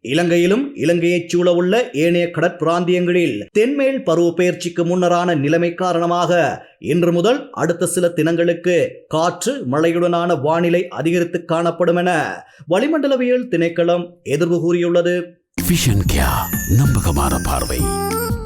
இலங்கையிலும் இலங்கையைச் சூழவுள்ள ஏனைய கடற்பிராந்தியங்களில் தென்மேல் பருவ பெயர்ச்சிக்கு முன்னரான நிலைமை காரணமாக இன்று முதல் அடுத்த சில தினங்களுக்கு காற்று மழையுடனான வானிலை அதிகரித்து காணப்படும் என வளிமண்டலவியல் திணைக்களம் எதிர்வு கூறியுள்ளது. நம்பகமான பார்வை.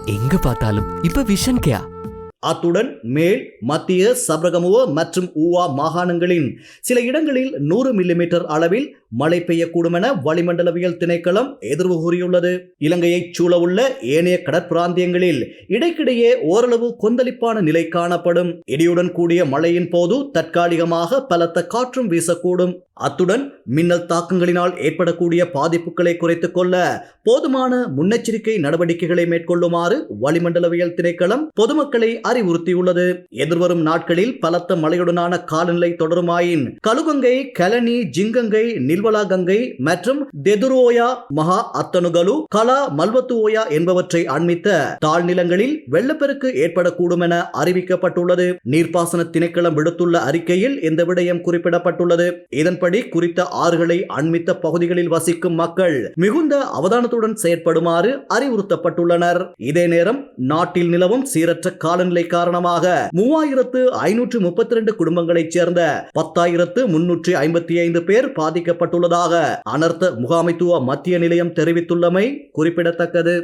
எங்க பார்த்தாலும் இப்ப விஷன் கேயா அத்துடன் மேல் மத்திய சபரகமுவ மற்றும் ஊவா மாகாணங்களின் சில இடங்களில் நூறு மில்லிமீட்டர் அளவில் மழை பெய்யக்கூடும் என வளிமண்டலவியல் திணைக்களம் எதிர்வு கூறியுள்ளது. இலங்கையைச் சூழவுள்ள ஏனைய கடற்பிராந்தியங்களில் இடைக்கிடையே ஓரளவு கொந்தளிப்பான நிலை காணப்படும். இடியுடன் கூடிய மழையின் போது தற்காலிகமாக பலத்த காற்றும் வீசக்கூடும். அத்துடன் மின்னல் தாக்கங்களினால் ஏற்படக்கூடிய பாதிப்புகளை குறைத்துக் கொள்ள போதுமான முன்னெச்சரிக்கை நடவடிக்கைகளை மேற்கொள்ளுமாறு வளிமண்டலவியல் திணைக்களம் பொதுமக்களை அறிவுறுத்தியுள்ளது. எதிர்வரும் நாட்களில் பலத்த மழையுடனான காலநிலை தொடருமாயின் கழுகங்கை கலனி ஜிங்கங்கை நில்வலா கங்கை மற்றும் தெதுரோயா மகா அத்தனுகலு கலா மல்வத்துவோயா என்பவற்றை அண்மித்த தாழ்நிலங்களில் வெள்ளப்பெருக்கு ஏற்படக்கூடும் என அறிவிக்கப்பட்டுள்ளது. நீர்ப்பாசன திணைக்களம் விடுத்துள்ள அறிக்கையில் இந்த விடயம் குறிப்பிடப்பட்டுள்ளது. இதன்படி குறித்த ஆறுகளை அண்மித்த பகுதிகளில் வசிக்கும் மக்கள் மிகுந்த அவதானத்துடன் செயற்படுமாறு அறிவுறுத்தப்பட்டுள்ளனர். இதே நேரம் நாட்டில் நிலவும் சீரற்ற காலநிலை காரணமாக மூவாயிரத்து ஐநூற்று முப்பத்தி இரண்டு குடும்பங்களைச் சேர்ந்த பத்தாயிரத்து முன்னூற்றி ஐம்பத்தி ஐந்து பேர் பாதிக்கப்பட்டு செய்யப்பட்டுள்ளதாக அனர்த்த முகாமைத்துவ மத்திய நிலையம் தெரிவித்துள்ளமை குறிப்பிடத்தக்கது.